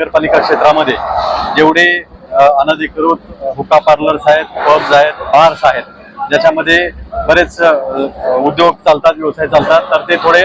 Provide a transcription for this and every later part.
नगरपालिका क्षेत्रामध्ये जेवढे अनधिकृत हुका पार्लर्स आहेत पब्स आहेत बार्स आहेत ज्याच्यामध्ये बरेच उद्योग चालतात व्यवसाय चालतात तर ते थोडे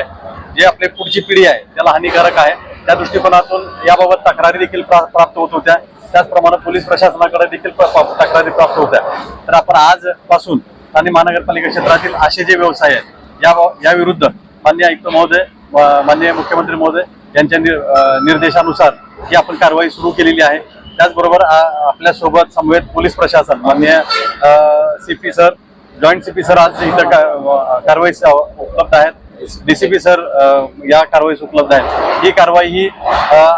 जे आपले पुढची पिढी आहे त्याला हानिकारक आहे. त्या दृष्टिकोनातून याबाबत तक्रारी देखील प्रा- प्राप्त होत होत्या. त्याचप्रमाणे पोलीस प्रशासनाकडे देखील प्र- तक्रारी प्राप्त होत्या. तर आपण आजपासून ठाणे महानगरपालिका क्षेत्रातील असे जे व्यवसाय आहेत या याविरुद्ध मान्य आयुक्त महोदय माननीय मुख्यमंत्री महोदय यांच्या निर्देशानुसार ही आपण कारवाई सुरू केलेली आहे. त्याचबरोबर आ- आपल्यासोबत समवेत पोलीस प्रशासन माननीय C P sir joint C P sir आज इथं का- कारवाईस उपलब्ध आहेत. डीसीपी सर या कारवाईस उपलब्ध आहेत. ही कारवाई ही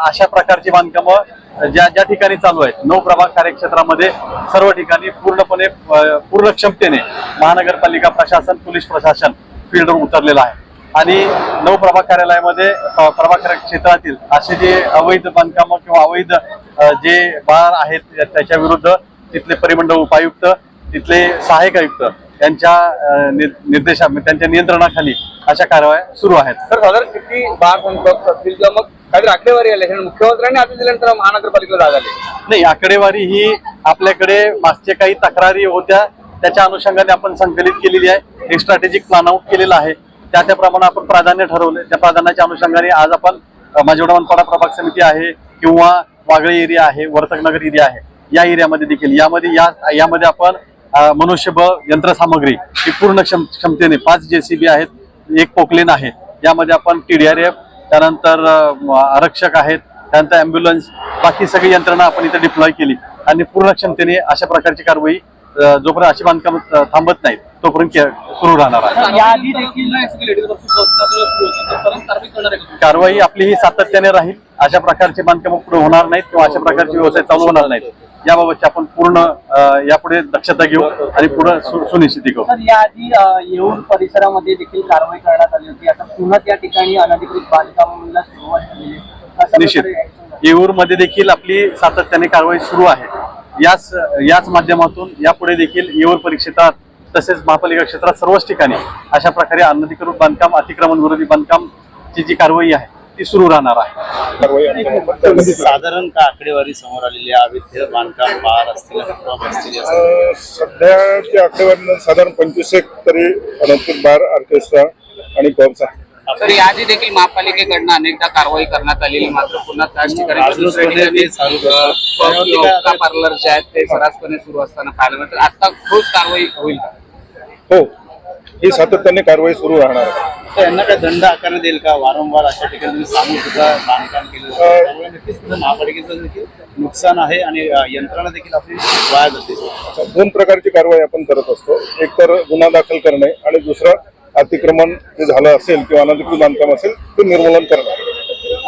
अशा प्रकारची बांधकामं ज्या ज्या ठिकाणी चालू आहेत नऊ प्रभाग कार्यक्षेत्रामध्ये सर्व ठिकाणी पूर्णपणे पूर्ण क्षमतेने महानगरपालिका प्रशासन पोलीस प्रशासन फील्डवर उतरलेलं आहे. आणि नऊ प्रभाग कार्यालयामध्ये प्रभाग कार्य क्षेत्रातील असे जे अवैध बांधकामं किंवा अवैध जे बार आहेत त्या- त्याच्या विरुद्ध तिथले परिमंडळ उपायुक्त तिथले सहाय्यक आयुक्त यांच्या अ, निर- निर्देशा त्यांच्या नियंत्रणाखाली अशा कारवाया सुरू आहेत. तर साधारण किती बार संपर्क असतील किंवा मग काहीतरी आकडेवारी आली कारण मुख्यमंत्र्यांनी आदेश दिल्यानंतर महानगरपालिकेला जाग आली. नाही आकडेवारी ही आपल्याकडे मागच्या काही तक्रारी होत्या त्याच्या अनुषंगाने आपण संकलित केलेली आहे. एक स्ट्रॅटेजिक प्लॅन आउट केलेला आहे. त्या त्याप्रमाणे आपण प्राधान्य ठरवले. त्या प्राधान्याच्या अनुषंगाने आज आपण अ, प्रभाग समिती आहे किंवा वागळे एरिया आहे वर्तकनगर एरिया आहे या एरियामध्ये देखील. यामध्ये या यामध्ये आपण मनुष्यबळ यंत्रसामग्री ही पूर्ण क्षम क्षमतेने पाच जेसीबी आहेत एक पोकलेन आहे. यामध्ये आपण टीडीआरएफ त्यानंतर आरक्षक आहेत त्यानंतर ॲम्ब्युलन्स बाकी सगळी यंत्रणा आपण इथे डिप्लॉय केली. आणि पूर्ण क्षमतेने अशा प्रकारची कारवाई जोपर्यंत अशी बांधकाम थांबत नाहीत तोपर्यंत सुरू राहणार आहे. याआधी देखील कारवाई आपली ही सातत्याने राहील. अशा प्रकारचे बांधकाम पुढे होणार नाहीत किंवा अशा प्रकारचे व्यवसाय चालू होणार नाहीत. याबाबतची आपण पूर्ण यापुढे दक्षता घेऊ आणि पुढे सुनिश्चिती करू. याआधी येऊर परिसरामध्ये देखील कारवाई करण्यात आली होती. आता पुन्हा त्या ठिकाणी अनधिकृत बांधकामाला सुरुवात. अशा निश्चित. झाली. येऊरमध्ये देखील आपली सातत्याने कारवाई सुरू आहे. याच याच माध्यमातून यापुढे देखील येऊर परिक्षेत्रात तसेच महापालिका क्षेत्रात सर्वच ठिकाणी अशा प्रकारे अनधिकृत बांधकाम अतिक्रमण विरोधी बांधकामची जी कारवाई आहे ती सुरू राहणार आहे. साधारणतः आकडेवारी समोर आलेली आहे? अवैध बांधकाम बार असतील सध्याच्या आकडेवारीनं साधारण पंचवीस एक तरी अनंतिक बार ऑर्केस्ट्रा आणि पब्स आहे तर याआधी देखील महापालिकेकडनं अनेकदा कारवाई करण्यात आलेली मात्र पुन्हा त्याच ठिकाणी पार्लर जे आहेत ते सर्रासपणे सुरू असताना पाहायला मिळतात आता ठोस कारवाई होईल का? हो. ही सातत्याने कारवाई सुरू राहणार. आहे तर यांना काय दंड आकारण्यात येईल का? वारंवार अशा ठिकाणी तुम्ही सांगून सुद्धा बांधकाम केलं जातं. त्यामुळे नक्कीच तिथं महापालिकेचं देखील नुकसान आहे आणि अं, यंत्रणा देखील आपली वाया जाते. अच्छा, दोन प्रकारची कारवाई आपण करत असतो. एक तर गुन्हा दाखल करणे आणि दुसरं अतिक्रमण जे झालं असेल किंवा अनधिकृत बांधकाम असेल ते निर्मूलन करणे.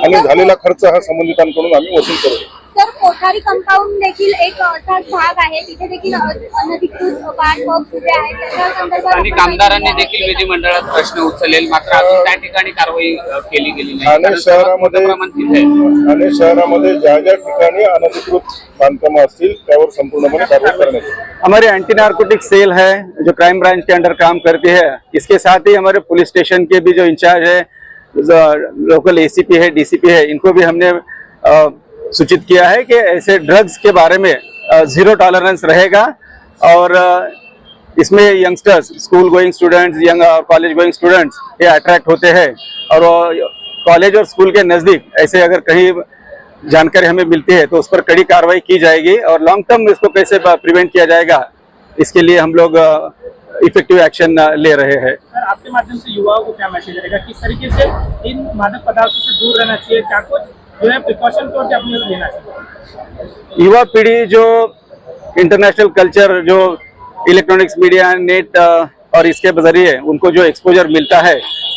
आणि झालेला खर्च हा संबंधितांकडून आम्ही वसूल करू तर कोठारी कंपाऊंड देखील एक असाच भाग आहे. तिथे देखील अनधिकृत बार पब्स उभे आहेत त्याच्या संदर्भात आणि आपण कामगारांनी देखील विधिमंडळात प्रश्न उचलेल. मात्र अजून त्या ठिकाणी कारवाई अ, केली गेली नाही. ठाणे कारण सर्वात शहरामध्ये मोठं प्रमाण तिथे आहे. ठाणे शहरामध्ये ज्या ज्या ठिकाणी अनधिकृत बांधकामं असतील त्यावर संपूर्णपणे कारवाई करण्यात येईल. हमारी एंटी नार्कोटिक सेल है जो क्राइम ब्रांच के अंडर काम करती है। इसके साथ ही हमारे पुलिस स्टेशन के भी जो इंचार्ज है जो लोकल एसीपी है डीसीपी है इनको भी हमने अ, सूचित किया है कि ऐसे ड्रग्स के बारे में ज़ीरो टॉलरेंस रहेगा और इसमें youngsters school going students young और कॉलेज गोइंग स्टूडेंट्स ये अट्रैक्ट होते हैं। और कॉलेज और स्कूल के नज़दीक ऐसे अगर कहीं जानकारी हमें मिलती है तो उस पर कड़ी कार्रवाई की जाएगी और लॉन्ग टर्म इसको कैसे प्रिवेंट किया जाएगा, इसके लिए हम लोग इफ़ेक्टिव एक्शन ले रहे हैं। आपके माध्यम से युवाओं को क्या मैसेज रहेगा? किस तरीके से इन मादक पदार्थों से दूर रहना चाहिए? क्या कुछ जो है प्रिकॉशन तौर से अपने लेना चाहिए। युवा पीढ़ी जो इंटरनेशनल कल्चर जो इलेक्ट्रॉनिक्स मीडिया नेट और इसके ज़रिए उनको जो एक्सपोजर मिलता है,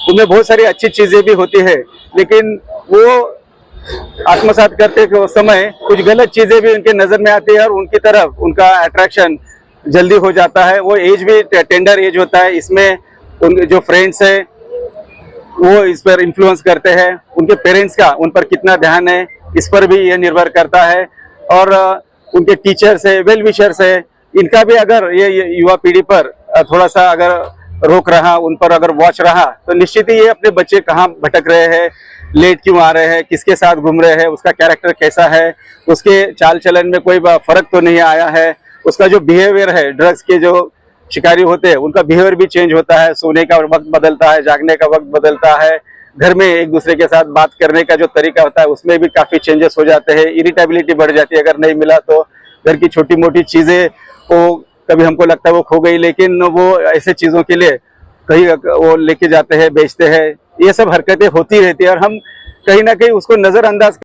उनमें बहुत सारी अच्छी चीज़ें भी होती है, लेकिन वो आत्मसात करते समय कुछ गलत चीज़ें भी उनके नज़र में आती है और उनकी तरफ़ उनका अट्रैक्शन जल्दी हो जाता है। वो एज भी टेंडर एज होता है, इसमें उनके जो फ्रेंड्स है वो इस पर इन्फ्लुएंस करते हैं। उनके पेरेंट्स का, उन पर कितना ध्यान है, इस पर भी ये निर्भर करता है। और उनके टीचर्स है वेल विशर्स है। इनका भी अगर ये युवा पीढ़ी पर थोड़ा सा अगर रोक रहा, उन पर अगर वॉच रहा तो निश्चित ही ये अपने बच्चे कहाँ भटक रहे हैं लेट क्यों आ रहे हैं, किसके साथ घूम रहे हैं, उसका कैरेक्टर कैसा है, उसके चाल चलन में कोई फ़र्क तो नहीं आया है। उसका जो बिहेवियर है ड्रग्स के जो शिकारी होते हैं, उनका बिहेवियर भी चेंज होता है, सोने का वक्त बदलता है, जागने का वक्त बदलता है, घर में एक दूसरे के साथ बात करने का जो तरीका होता है, उसमें भी काफ़ी चेंजेस हो जाते हैं इरिटेबिलिटी बढ़ जाती है, अगर नहीं मिला तो घर की छोटी मोटी चीज़ें वो कभी हमको लगता है वो खो गई, लेकिन वो ऐसे चीज़ों के लिए कहीं वो लेके जाते हैं, बेचते हैं, ये सब हरकतें होती रहती है और हम कहीं ना कहीं उसको नजरअंदाज